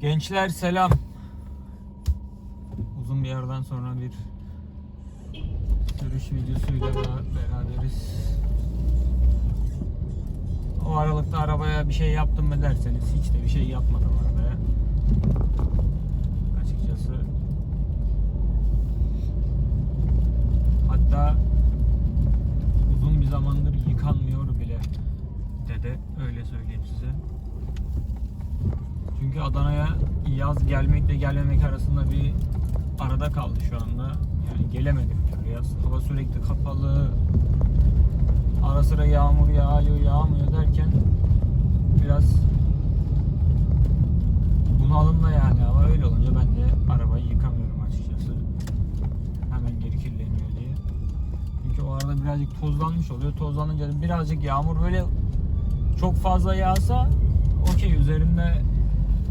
Gençler selam. Uzun bir yerden sonra bir sürüş videosuyla beraberiz. O aralıkta arabaya bir şey yaptım mı derseniz hiç de bir şey yapmadım arabaya. Açıkçası. Hatta uzun bir zamandır yıkanmıyor bile dede öyle söyleyeyim size. Çünkü Adana'ya yaz gelmekle gelmemek arasında bir arada kaldı şu anda. Yani gelemedim türlü yaz. Hava sürekli kapalı. Ara sıra yağmur yağıyor, yağmıyor derken biraz bunalımda yani hava öyle olunca ben de arabayı yıkamıyorum açıkçası. Hemen geri kirleniyor diye. Çünkü o arada birazcık tozlanmış oluyor. Tozlanınca birazcık yağmur böyle çok fazla yağsa okey üzerinde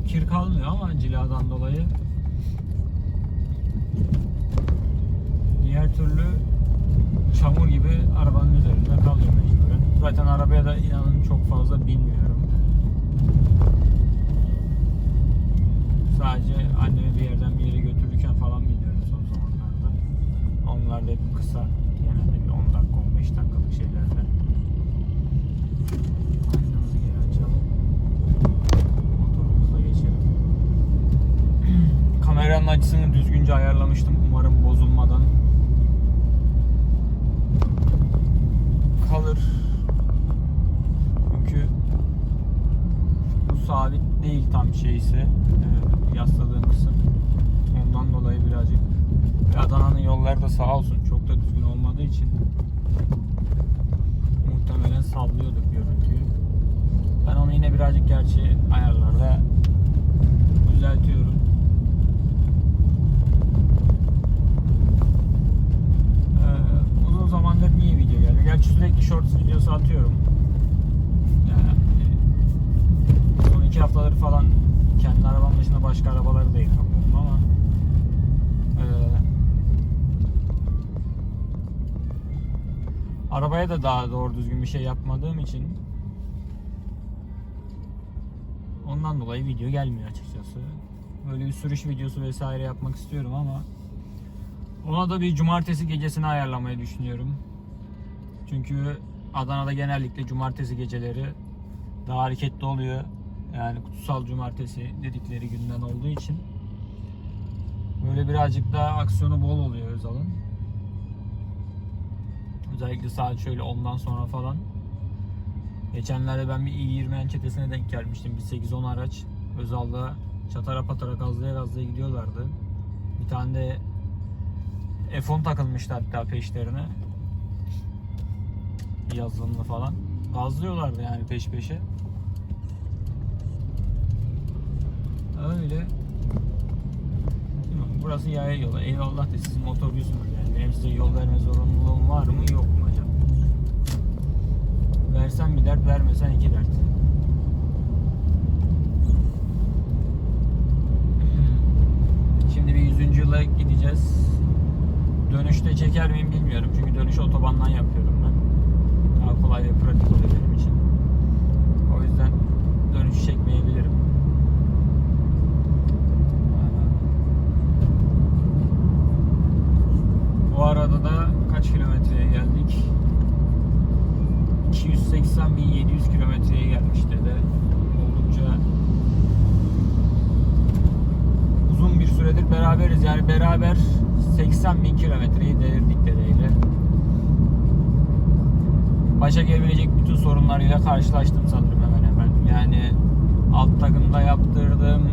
kir kalmıyor ama ciladan dolayı diğer türlü çamur gibi arabanın üzerinde kalıyor mecburen. Zaten arabaya da inanın çok fazla binmiyorum. Sadece annemi bir yerden bir yere götürürken falan biniyorum son zamanlarda. Onlar da hep kısa. Genelde bir 10 dakika 15 dakikalık şeylerde. Kameranın açısını düzgünce ayarlamıştım. Umarım bozulmadan kalır. Çünkü bu sabit değil tam şeyse e, yasladığım kısım. Ondan dolayı birazcık Adana'nın yolları da sağ olsun çok da düzgün olmadığı için muhtemelen sallıyorduk görüntüyü. Ben onu yine birazcık gerçi ayarlarda da daha doğru düzgün bir şey yapmadığım için ondan dolayı video gelmiyor açıkçası. Böyle bir sürüş videosu vesaire yapmak istiyorum ama ona da bir cumartesi gecesini ayarlamayı düşünüyorum. Çünkü Adana'da genellikle cumartesi geceleri daha hareketli oluyor. Yani kutsal cumartesi dedikleri günden olduğu için. Böyle birazcık daha aksiyonu bol oluyor Özal'ın. Özellikle saat şöyle ondan sonra falan. Geçenlerde ben bir i20 çetesine denk gelmiştim. Bir 8-10 araç. Özal'da çatara patara gazlaya gazlaya gidiyorlardı. Bir tane de F10 takılmıştı hatta peşlerine. Yazılımlı falan. Gazlıyorlardı yani peş peşe. Öyle. Burası yaya yolu. Eyvallah da siz motorcusunuz yani. Benim size yol verme zorunluluğum var mı yok mu acaba? Versen bir dert, vermesen iki dert. Şimdi bir 100. yıla gideceğiz. Dönüşte çeker miyim bilmiyorum. Çünkü dönüşü otobandan yapıyorum ben. Daha kolay ve pratik oluyor benim için. O yüzden dönüş çekmeyebilirim. Bu arada da kaç kilometreye geldik? 280 bin 700 kilometreye gelmiş dede. Oldukça uzun bir süredir beraberiz. Yani beraber 80 bin kilometreyi devirdik dedeyle. Başa gelebilecek bütün sorunlarıyla karşılaştım sanırım hemen hemen. Yani alt takımda yaptırdım.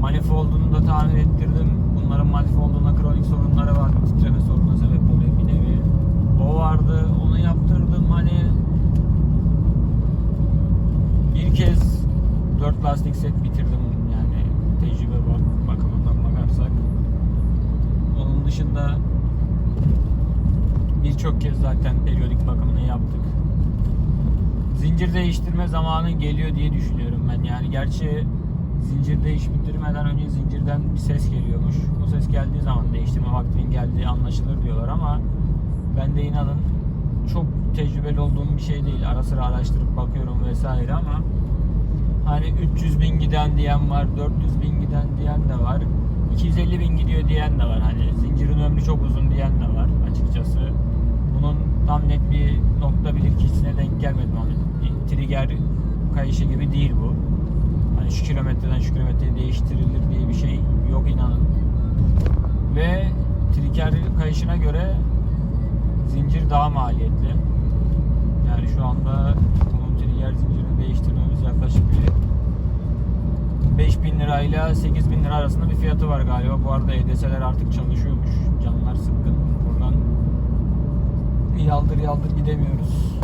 Manifoldunu da tamir ettirdim. Bunların manifoldunda kronik sorunları var. Titreme sorununa sebep oluyor bir nevi. O vardı. Onu yaptırdım. Hani bir kez 4 lastik set bitirdim. Yani tecrübe bak bakımından bakarsak. Onun dışında birçok kez zaten periyodik bakımını yaptık. Zincir değiştirme zamanı geliyor diye düşünüyorum ben. Yani gerçi zincir değiştirmeden önce zincirden bir ses geliyormuş. O ses geldiği zaman değiştirme vaktinin geldiği anlaşılır diyorlar ama ben de inanın çok tecrübeli olduğum bir şey değil. Ara sıra araştırıp bakıyorum vesaire ama Hani 300 bin giden diyen var, 400 bin giden diyen de var. 250 bin gidiyor diyen de var. Hani zincirin ömrü çok uzun diyen de var açıkçası. Bunun tam net bir nokta bilir kişisine denk gelmedim. Hani trigger kayışı gibi değil bu. Şu kilometreden şu kilometreye değiştirilir diye bir şey yok inanın. Ve trigger kayışına göre zincir daha maliyetli. Yani şu anda bunun trigger zincirini değiştirmemiz yaklaşık bir 5000 lirayla 8000 lira arasında bir fiyatı var galiba. Bu arada EDS'ler artık çalışıyormuş. Canlar sıkkın. Buradan yaldır yaldır gidemiyoruz.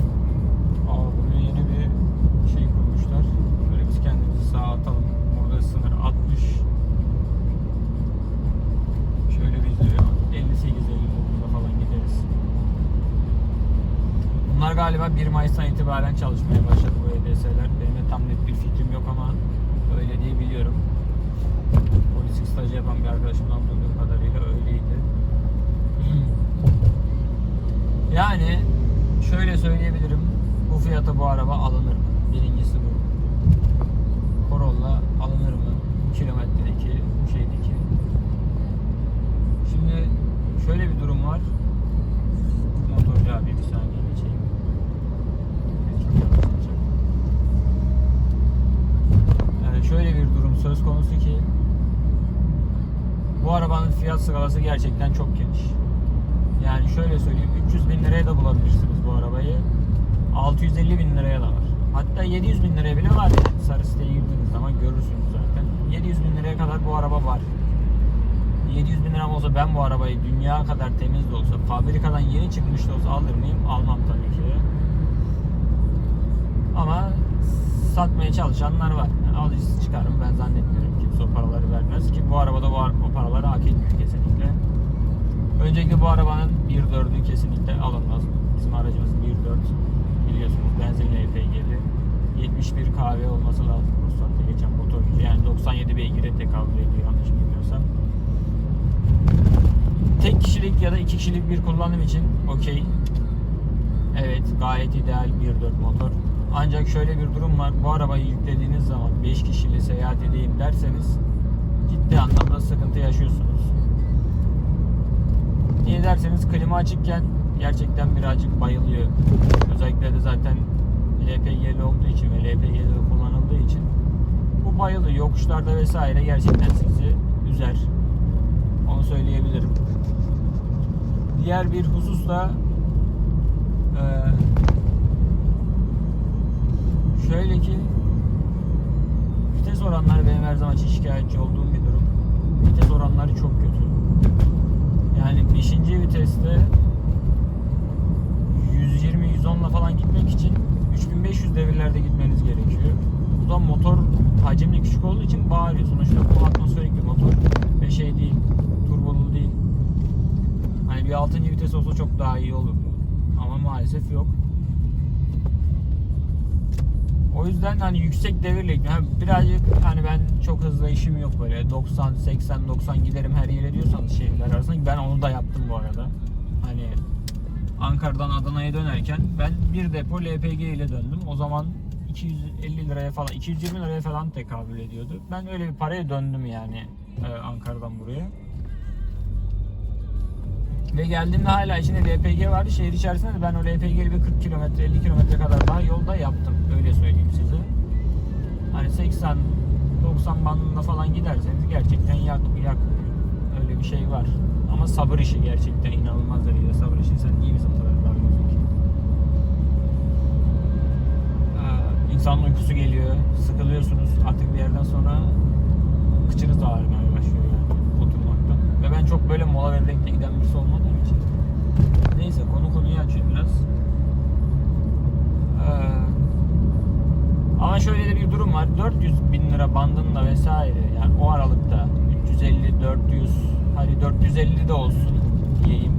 Aa, buraya yeni bir şey kurmuşlar. Böyle biz kendimizi sağa atalım. Burada sınır 60. Şöyle biz de 58-59'da falan gideriz. Bunlar galiba 1 Mayıs'tan itibaren çalışmaya başladı bu EDS'ler. Benim de tam net bir fikrim yok ama öyle diye biliyorum. Polis stajı yapan bir arkadaşımdan duyduğum kadarıyla öyleydi. Yani şöyle söyleyebilirim. Bu fiyata bu araba alınır mı? Birincisi bu. Corolla alınır mı? Kilometredeki şeydeki. Şimdi şöyle bir durum var. Motorcu abi bir saniye geçeyim. Çok yavaşlayacak. Yani şöyle bir durum söz konusu ki bu arabanın fiyat skalası gerçekten çok geniş. Yani şöyle söyleyeyim 300 bin liraya da bulabilirsiniz bu arabayı. 650 bin liraya da var. Hatta 700 bin liraya bile var yani. Sarı siteye girdiğiniz zaman görürsünüz zaten. 700 bin liraya kadar bu araba var. 700 bin liram olsa ben bu arabayı dünya kadar temiz de olsa, fabrikadan yeni çıkmış da olsa alır mıyım? Almam tabii ki. Ama satmaya çalışanlar var. Yani alıcısı çıkarım ben zannetmiyorum kimse o paraları vermez ki bu arabada bu o paraları hak etmiyor kesinlikle. Öncelikle bu arabanın 1.4'ü kesinlikle alınmaz. Bizim aracımız 1.4 biliyorsunuz benzinli LPG'li. 71 kW olması lazım ruhsatta geçen motor gücü. Yani 97 beygire tekabül ediyor yanlış bilmiyorsam. Tek kişilik ya da iki kişilik bir kullanım için okey. Evet gayet ideal 1.4 motor. Ancak şöyle bir durum var. Bu arabayı yüklediğiniz zaman 5 kişiyle seyahat edeyim derseniz ciddi anlamda sıkıntı yaşıyorsunuz. Niye derseniz klima açıkken gerçekten birazcık bayılıyor. Özellikle de zaten LPG'li olduğu için ve de kullanıldığı için bu bayılıyor. Yokuşlarda vesaire gerçekten sizi üzer. Onu söyleyebilirim. Diğer bir husus da şöyle ki vites oranları benim her zaman için şikayetçi olduğum bir durum. Vites oranları çok kötü. Yani 5. viteste 120-110'la falan gitmek için 3500 devirlerde gitmeniz gerekiyor. Bu da motor hacimli küçük olduğu için bağırıyor. Sonuçta bu atmosferik bir motor ve şey değil, turbolu değil. Hani bir 6. vites olsa çok daha iyi olur. Ama maalesef yok. O yüzden hani yüksek devirle birazcık hani ben çok hızlı işim yok böyle 90 80 90 giderim her yere diyorsanız şehirler arasında ben onu da yaptım bu arada. Hani Ankara'dan Adana'ya dönerken ben bir depo LPG ile döndüm. O zaman 250 liraya falan 220 liraya falan tekabül ediyordu. Ben öyle bir paraya döndüm yani e, Ankara'dan buraya. Ve geldiğimde hala içinde LPG vardı. Şehir içerisinde de ben o LPG'li bir 40 kilometre 50 kilometre kadar daha yolda yaptım. Öyle söyleyeyim size. Hani 80 90 bandında falan giderseniz gerçekten yak, yak öyle bir şey var. Ama sabır işi gerçekten inanılmaz derecede sabır işi. Sen niye bizim kadar darlıyorsun ki? Ee, İnsanın uykusu geliyor, sıkılıyorsunuz. Artık bir yerden sonra kıçınız da ağrımaya başlıyor yani oturmaktan. Ve ben çok böyle mola vererek de giden birisi olmadığım için. Neyse konu konuyu açıyor biraz. Ee, ama şöyle de bir durum var. 400 bin lira bandında vesaire yani o aralıkta 350, 400 hadi 450 de olsun diyeyim.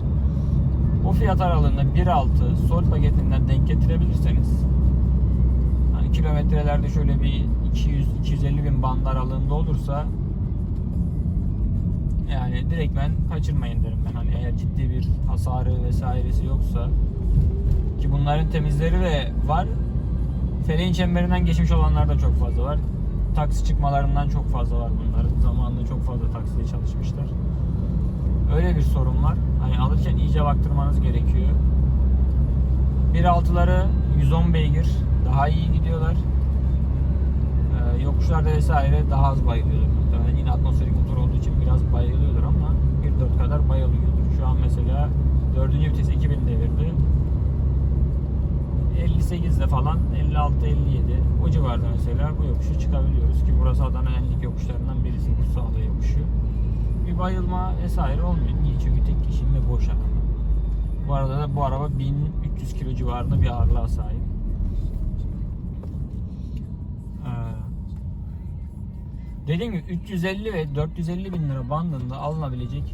O fiyat aralığında 1.6 sol paketinden denk getirebilirseniz hani kilometrelerde şöyle bir 200-250 bin band aralığında olursa yani direktmen kaçırmayın derim ben. Hani eğer ciddi bir hasarı vesairesi yoksa ki bunların temizleri de var. Feleğin çemberinden geçmiş olanlar da çok fazla var. Taksi çıkmalarından çok fazla var bunların. Zamanında çok fazla taksiye çalışmışlar. Öyle bir sorun var. Hani alırken iyice baktırmanız gerekiyor. 1.6'ları 110 beygir daha iyi gidiyorlar. Ee, yokuşlarda vesaire daha az muhtemelen. Yine atmosferik motor olduğu için biraz bayılıyordur ama 1.4 kadar bayılıyordur. Şu an mesela 4. vites 2000 devirdi. 58'de falan 56 57 o civarda mesela bu yokuşu çıkabiliyoruz ki burası Adana Enlik yokuşlarından birisi Kursağlı yokuşu. Bir bayılma vesaire olmuyor. Niye? Çünkü tek kişinin ve boş araba. Bu arada da bu araba 1300 kilo civarında bir ağırlığa sahip. Ee, dediğim gibi 350 ve 450 bin lira bandında alınabilecek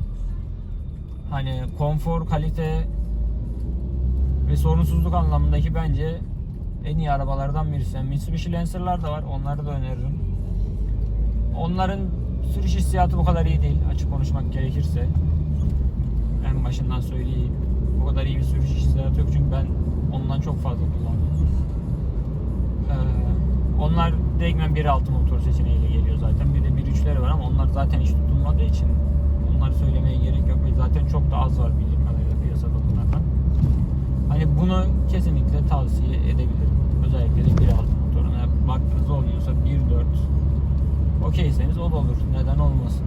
hani konfor, kalite ve sorunsuzluk anlamındaki bence en iyi arabalardan birisi. Yani Mitsubishi Lancer'lar da var. Onları da öneririm. Onların sürüş hissiyatı bu kadar iyi değil. Açık konuşmak gerekirse. En başından söyleyeyim. Bu kadar iyi bir sürüş hissiyatı yok çünkü ben ondan çok fazla kullandım. Ee, onlar direktmen 1.6 motor seçeneğiyle geliyor zaten. Bir de 1.3'leri var ama onlar zaten hiç tutulmadığı için onları söylemeye gerek yok ve zaten çok da az var bildiğim kadarıyla piyasada bunlardan. Hani bunu kesinlikle tavsiye edebilirim. Özellikle de 1.6 motoruna baktığınız olmuyorsa 1.4 okeyseniz o da olur. Neden olmasın?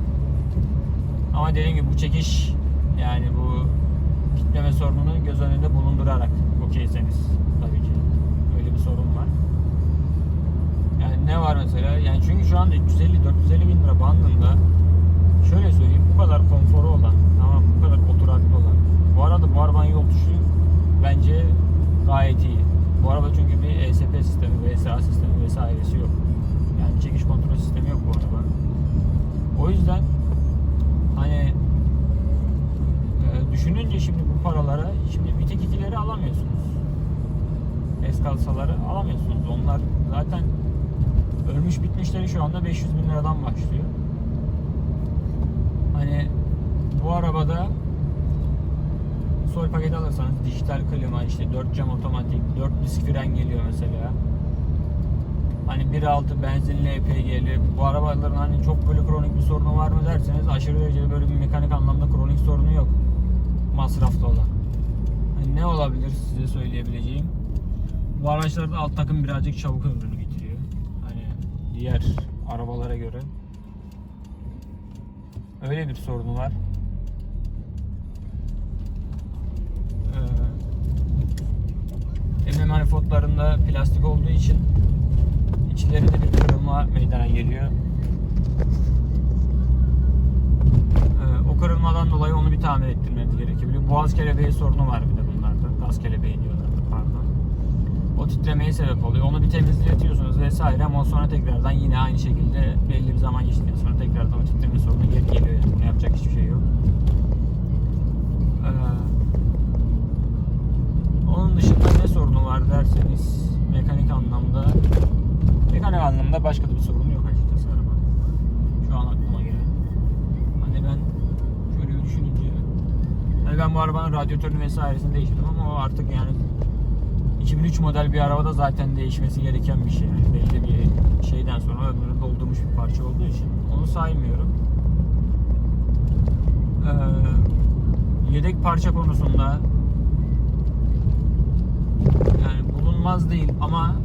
Ama dediğim gibi bu çekiş yani bu kitleme sorununu göz önünde bulundurarak okeyseniz tabii ki. Öyle bir sorun var. Ne var mesela? Yani çünkü şu anda 350-450 bin lira bandında şöyle söyleyeyim bu kadar konforu olan tamam bu kadar oturaklı olan bu arada bu arabanın yol tutuşu bence gayet iyi. Bu araba çünkü bir ESP sistemi, VSA sistemi vesairesi yok. Yani çekiş kontrol sistemi yok bu araba. O yüzden hani e, düşününce şimdi bu paralara şimdi Vitek 2'leri alamıyorsunuz. Eskalsaları alamıyorsunuz. Onlar zaten ölmüş bitmişleri şu anda 500 bin liradan başlıyor. Hani bu arabada sol paketi alırsanız dijital klima işte 4 cam otomatik 4 disk fren geliyor mesela. Hani 1.6 benzinli EPG'li bu arabaların hani çok böyle kronik bir sorunu var mı derseniz aşırı derecede böyle bir mekanik anlamda kronik sorunu yok. Masraflı olan. Hani ne olabilir size söyleyebileceğim? Bu araçlarda alt takım birazcık çabuk ömrünü diğer arabalara göre. Öyle bir sorunu var. Ee, manifoldlarında plastik olduğu için içlerinde bir kırılma meydana geliyor. Ee, o kırılmadan dolayı onu bir tamir ettirmeniz gerekebiliyor. Boğaz kelebeği sorunu var bir de bunlarda. Gaz kelebeği. O titremeye sebep oluyor. Onu bir temizletiyorsunuz vesaire ama sonra tekrardan yine aynı şekilde belli bir zaman geçtikten sonra tekrardan o titreme sorunu geri geliyor. Yani yapacak hiçbir şey yok. Ee, onun dışında ne sorunu var derseniz mekanik anlamda mekanik anlamda başka da bir sorun yok açıkçası araba. Şu an aklıma gelen. Hani ben şöyle bir düşününce hani ben bu arabanın radyatörünü vesairesini değiştirdim ama o artık yani 2003 model bir arabada zaten değişmesi gereken bir şey. Yani belli bir şeyden sonra ömrünü doldurmuş bir parça olduğu için onu saymıyorum. Ee, yedek parça konusunda yani bulunmaz değil ama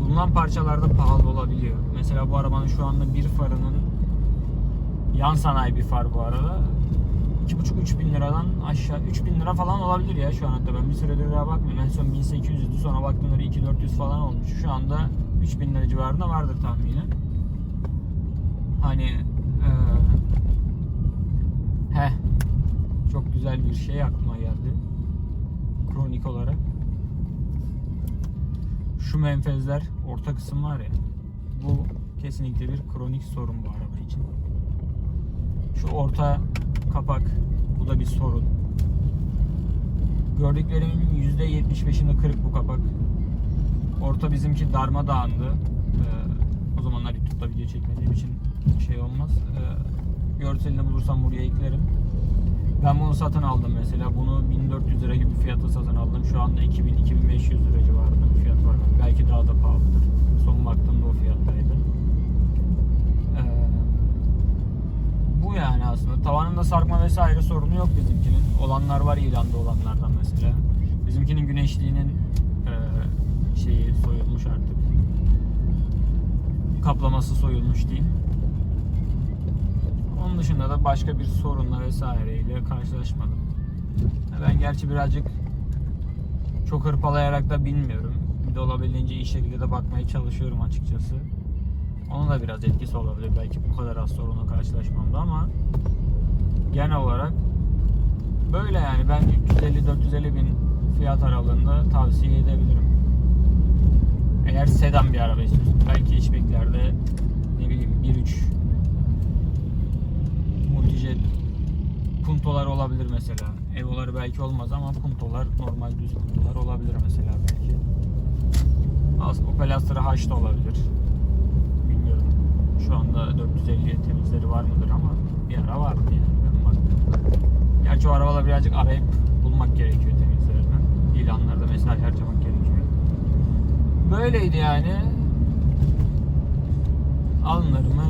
bulunan parçalarda pahalı olabiliyor. Mesela bu arabanın şu anda bir farının yan sanayi bir far bu arada. 2,5-3 bin liradan aşağı 3 bin lira falan olabilir ya şu an hatta ben bir süredir daha bakmıyorum. En son 1800'dü sonra baktığımda 2-400 falan olmuş. Şu anda 3 bin lira civarında vardır tahminen. Hani eee heh çok güzel bir şey aklıma geldi. Kronik olarak. Şu menfezler orta kısım var ya bu kesinlikle bir kronik sorun bu araba için. Şu orta kapak bu da bir sorun. Gördüklerimin %75'inde kırık bu kapak. Orta bizimki darmadağındı. Ee, o zamanlar YouTube'da video çekmediğim için şey olmaz. Ee, görselini bulursam buraya eklerim. Ben bunu satın aldım mesela. Bunu 1400 lira gibi fiyata satın aldım. Şu anda 2000-2500 lira civarında bir fiyat var. Belki daha da pahalıdır. Son baktığımda o fiyattaydı. Bu yani aslında. Tavanında sarkma vesaire sorunu yok bizimkinin. Olanlar var ilanda olanlardan mesela. Bizimkinin güneşliğinin e, şeyi soyulmuş artık. Kaplaması soyulmuş diyeyim. Onun dışında da başka bir sorunla vesaireyle karşılaşmadım. Ben gerçi birazcık çok hırpalayarak da bilmiyorum. Bir de olabildiğince iyi şekilde de bakmaya çalışıyorum açıkçası. Onun da biraz etkisi olabilir belki bu kadar az sorunla karşılaşmamda ama genel olarak böyle yani ben 350-450 bin fiyat aralığında tavsiye edebilirim. Eğer sedan bir araba istiyorsan belki içbeklerde ne bileyim 1.3 multijet puntolar olabilir mesela. Evoları belki olmaz ama puntolar normal düz puntolar olabilir mesela belki. Opel Astra H da olabilir. Şu anda 450 temizleri var mıdır ama bir ara vardı yani ben baktım. Gerçi o arabalar birazcık arayıp bulmak gerekiyor temizlerini. İlanlarda mesaj harcamak gerekiyor. Böyleydi yani. Alınır mı?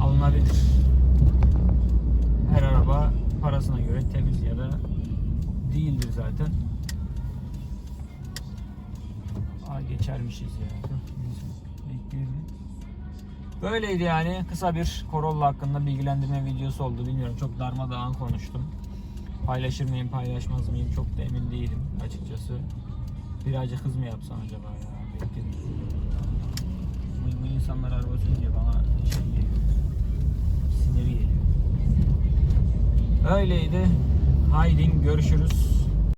Alınabilir. Her araba parasına göre temiz ya da değildir zaten. Aa geçermişiz ya. Bekleyelim. Böyleydi yani. Kısa bir Corolla hakkında bilgilendirme videosu oldu. Bilmiyorum çok darmadağın konuştum. Paylaşır mıyım paylaşmaz mıyım çok da emin değilim açıkçası. Birazcık hız mı yapsam acaba ya? Bekledim. Bu, insanlar araba sürünce bana şey geliyor. Siniri geliyor. Öyleydi. Haydi görüşürüz.